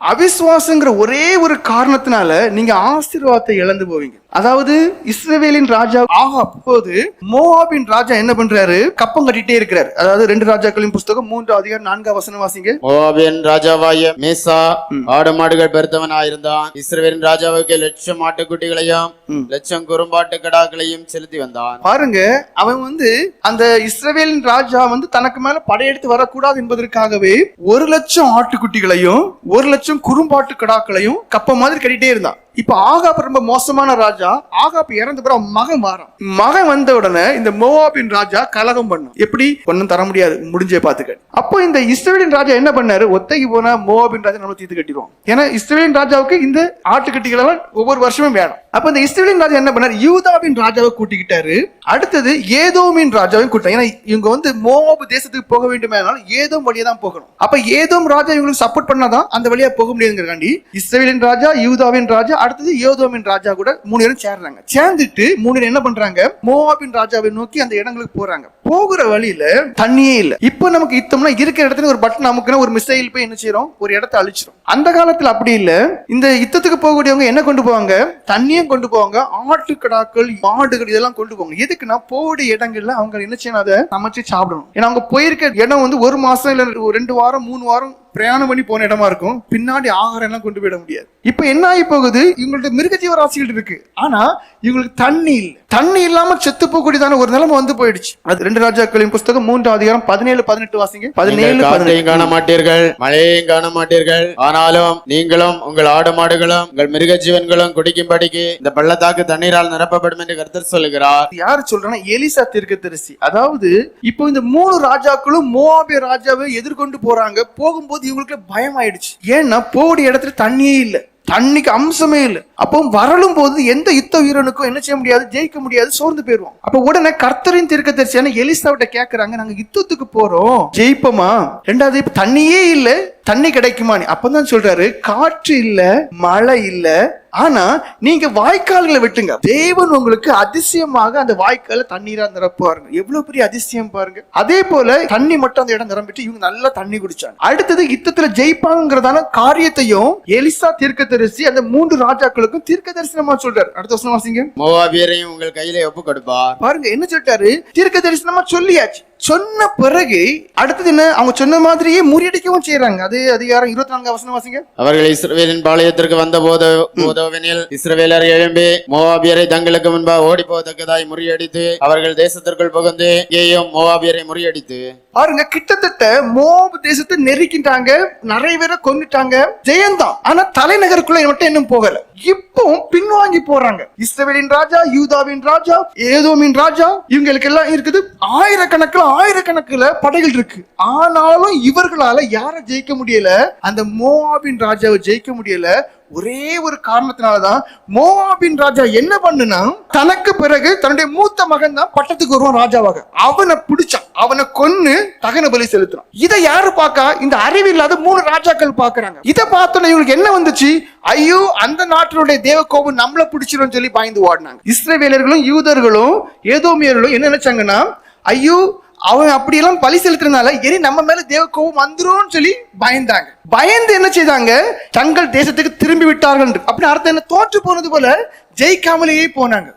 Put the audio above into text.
அவிசுவாசங்கிற ஒரே ஒரு காரணத்தினால நீங்க ஆசீர்வாதத்தை இழந்து போவீங்க. அதாவது இஸ்ரவேலின் ராஜா ஆக அப்போது மோவாபின் ராஜா என்ன பண்றாரு? கப்பம் கட்டிட்டே இருக்கிறாரு. அதாவது ரெண்டு ராஜாக்களின் புஸ்தகம் மூன்று அதிகாரம் நான்காம் வசனம் வாசிங்க. மோவாபியன் ராஜாவாய மேசா ஆடு மாடுகள் பெருத்தவனாயிருந்தான். இஸ்ரவேலின் ராஜாவுக்கு லட்சம் ஆட்டுக்குட்டிகளையும் லட்சம் குறும்பாட்டு கடாக்களையும் செலுத்தி வந்தான். பாருங்க அவன் வந்து அந்த இஸ்ரவேலின் ராஜா வந்து தனக்கு மேல படையெடுத்து வரக்கூடாது என்பதற்காகவே ஒரு லட்சம் ஆட்டுக்குட்டிகளையும் ஒரு லட்சம் குறும்பாட்டு கடாக்களையும் கப்ப மாதிரி கட்டிட்டே இருந்தான். இப்ப ஆகாப் ரொம்ப மோசமான ராஜா. ஆகாப் இறந்த பிறகு மகன் வாரம் மகன் வந்த உடனே இந்த மோவாபின் ராஜா கலகம் பண்ணும் எப்படி? ஒன்னும் தர முடியாது. முடிஞ்சே பாத்துக்க அப்போ இந்த இஸ்ரேலின் ராஜா என்ன பண்ணாரு? ஒத்தைக்கு போனா மோவாபின் ராஜா நம்ம தீர்த்து கட்டிடுவோம் ஏன்னா இஸ்ரேலின் ராஜாவுக்கு இந்த ஆட்டுக்குட்டிகளை ஒவ்வொரு வருஷமும் வேணும். அப்ப இந்த இஸ்ரேலின் ராஜா என்ன பண்ணாரு? யூதாவின் ராஜாவை கூட்டிக்கிட்டாரு. அடுத்தது ஏதோமின் ராஜாவையும் கூட்டாங்க ஏன்னா இவங்க வந்து மோவாபு தேசத்துக்கு போக வேண்டுமேனாலும் ஏதோ வழியா தான் போகணும். அப்ப ஏதோம் ராஜா இவங்களுக்கு சப்போர்ட் பண்ணாதான் அந்த வழியா போக முடியாதுங்கிறக்காண்டி இஸ்ரேலின் ராஜா யூதாவின் ராஜா அடுத்தது ஏதோமின் ராஜா கூட மூணு பேரும் சேர்றாங்க. சேர்ந்துட்டு மூணு பேரும் என்ன பண்றாங்க? மோவாபின் ராஜாவை நோக்கி அந்த இடங்களுக்கு போறாங்க. போகிற வழியில தண்ணியே இல்ல. இப்போ நமக்கு இத்தம்னா இருக்கிற இடத்துல ஒரு பட்டன் அமுக்குனா ஒரு மிசைல் போய் என்ன செய்யறோம் ஒரு இடத்த அழிச்சிரும். அந்த காலத்துல அப்படி இல்ல. இந்த யுத்தத்துக்கு போகக்கூடியவங்க என்ன கொண்டு போவாங்க? தண்ணியும் கொண்டு போவாங்க. ஆட்டுக்கடாக்கள் மாடுகள் இதெல்லாம் கொண்டு போவாங்க. எதுக்குன்னா போடிய இடங்கள்ல அவங்க என்ன செய்யணும்? அதை சமைச்சு சாப்பிடணும். ஏன்னா அவங்க போயிருக்க இடம் வந்து ஒரு மாசம் இல்ல ஒரு ரெண்டு வாரம் மூணு வாரம் பிரயாணம் பண்ணி போன இடமா இருக்கும். பின்னாடி ஆகாரம் எல்லாம் கொண்டு போயிட முடியாது. இப்ப என்ன ஆகி போகுது இவங்கள்ட்ட மிருகஜீவ ராசிகள் இருக்கு. ஆனா இவங்களுக்கு தண்ணி இல்ல. தண்ணி இல்லாம செத்து போகக்கூடியதான ஒரு நிலைமை வந்து போயிடுச்சு. அது ரெண்டு ராஜாக்களின் புஸ்தகம் மூன்று அதிகாரம் பதினேழு பதினெட்டு வாசிங்க. பதினேழு காற்றையும் காண மாட்டீர்கள் மழையையும் காண மாட்டீர்கள். ஆனாலும் நீங்களும் உங்கள் ஆடு மாடுகளும் உங்கள் மிருக ஜீவன்களும் குடிக்கும்படிக்கு இந்த பள்ளத்தாக்கு தண்ணீரால் நிரப்பப்படும் என்று கருத்தர் சொல்லுகிறார். யாரு சொல்றேன்னா எலிசா தீர்க்கதரிசி. அதாவது இப்போ இந்த மூணு ராஜாக்களும் மோவாபிய ராஜாவை எதிர்கொண்டு போறாங்க. போகும்போது இவங்களுக்கு பயம் ஆயிடுச்சு ஏன்னா போடிய இடத்துல தண்ணியே இல்லை. தண்ணிக்கு அம்சமே இல்லை. அப்போ வரலும் போது எந்த யுத்த வீரனுக்கும் என்ன செய்ய முடியாது ஜெயிக்க முடியாது சோர்ந்து போயிருவோம் அப்ப உடனே கர்த்தரின் தீர்க்கதரிசியான எலிசாவிட்ட கேக்குறாங்க நாங்க யுத்தத்துக்கு போறோம். ஜெயிப்போமா? ரெண்டாவது இப்ப தண்ணியே இல்ல தண்ணி கிடைக்குமா அப்பதான் சொல்றாரு காற்று இல்ல மழை இல்ல. ஆனா நீங்க வாய்க்கால்களை விட்டுங்க. தேவன் உங்களுக்கு அதிசயமாக அந்த வாய்க்கால தண்ணீரா நிரப்புவாருங்க. எவ்வளவு பெரிய அதிசயம் பாருங்க. அதே போல தண்ணி மட்டும் அந்த இடம் நிரம்பிட்டு இவங்க நல்லா தண்ணி குடிச்சாங்க. அடுத்தது யுத்தத்துல ஜெயிப்பாங்கிறதான காரியத்தையும் எலிசா தீர்க்கதரிசி அந்த மூன்று ராஜாக்களுக்கும் தீர்க்க தரிசனமா சொல்றாரு. அடுத்த வருஷம் வாசிங்க. மோவாபியரையும் உங்கள் கையிலே ஒப்பு கொடுப்பார் பாருங்க என்ன சொல்லிட்டாரு? தீர்க்க தரிசனமா சொல்லியாச்சு. சொன்ன பிறகு அடுத்தது என்ன? அவங்க சொன்ன மாதிரியே முறியடிக்கவும் செய்யறாங்க அது அதிகாரம் இருபத்தி நான்காம் வசனம் வாசிங்க. அவர்கள் இஸ்ரவேலின் பாளையத்திற்கு வந்த போது போதோவெனில் இஸ்ரவேலர் எழும்பி மோவாபியரை தங்களுக்கு முன்பாக ஓடி போவதற்கதாய் முறியடித்து அவர்கள் தேசத்திற்குள் புகுந்து இங்கேயும் மோவாபியரை முறியடித்து. பாருங்க கிட்டத்தட்ட மோப் தேசத்தை நெருக்கிட்டாங்க நிறைய பேரை கொண்டுட்டாங்க ஜெயந்தான். ஆனா தலைநகருக்குள்ள மட்டும் இன்னும் போகல. இப்பவும் பின்வாங்கி போறாங்க. இஸ்ரவேலின் ராஜா யூதாவின் ராஜா ஏதோமின் ராஜா இவங்களுக்கு எல்லாம் இருக்குது. ஆயிரக்கணக்கில் ஆயிரக்கணக்கில் படைகள் இருக்கு. ஆனாலும் இவர்களால யாரை ஜெயிக்க முடியல? அந்த மோவாபின் ராஜாவை ஜெயிக்க முடியல. ஒரே ஒரு காரணத்தினாலதான் மோவாபின் ராஜா என்ன பண்ணுனா தனக்கு பிறகு தன்னுடைய மூத்த மகன் தான் பட்டத்துக்கு வருவான் ராஜாவாக. அவனை பிடிச்சான். அவனை கொன்னு தகன பலி செலுத்துறான் இதை யாரு பார்க்கா இந்த அறிவில்லாத மூணு ராஜாக்கள் பாக்குறாங்க. இதை பார்த்தோன்னே இவங்களுக்கு என்ன வந்துச்சு? ஐயோ அந்த நாட்டினுடைய தேவ கோபம் நம்மள பிடிச்சிரும் சொல்லி பாய்ந்து ஓடினாங்க. இஸ்ரேவேலர்களும் யூதர்களும் ஏதோமியர்களும் என்ன நினைச்சாங்கன்னா ஐயோ அவன் அப்படியெல்லாம் பழி செலுத்துறதுனால இனி நம்ம மேல தேவ கோபம் வந்துரும்னு சொல்லி பயந்தாங்க. பயந்து என்ன செய்தாங்க? தங்கள் தேசத்துக்கு திரும்பி விட்டார்கள் அப்படின்னு அர்த்தம் என்ன? தோற்று போனது போல ஜெயிக்காமலேயே போனாங்க.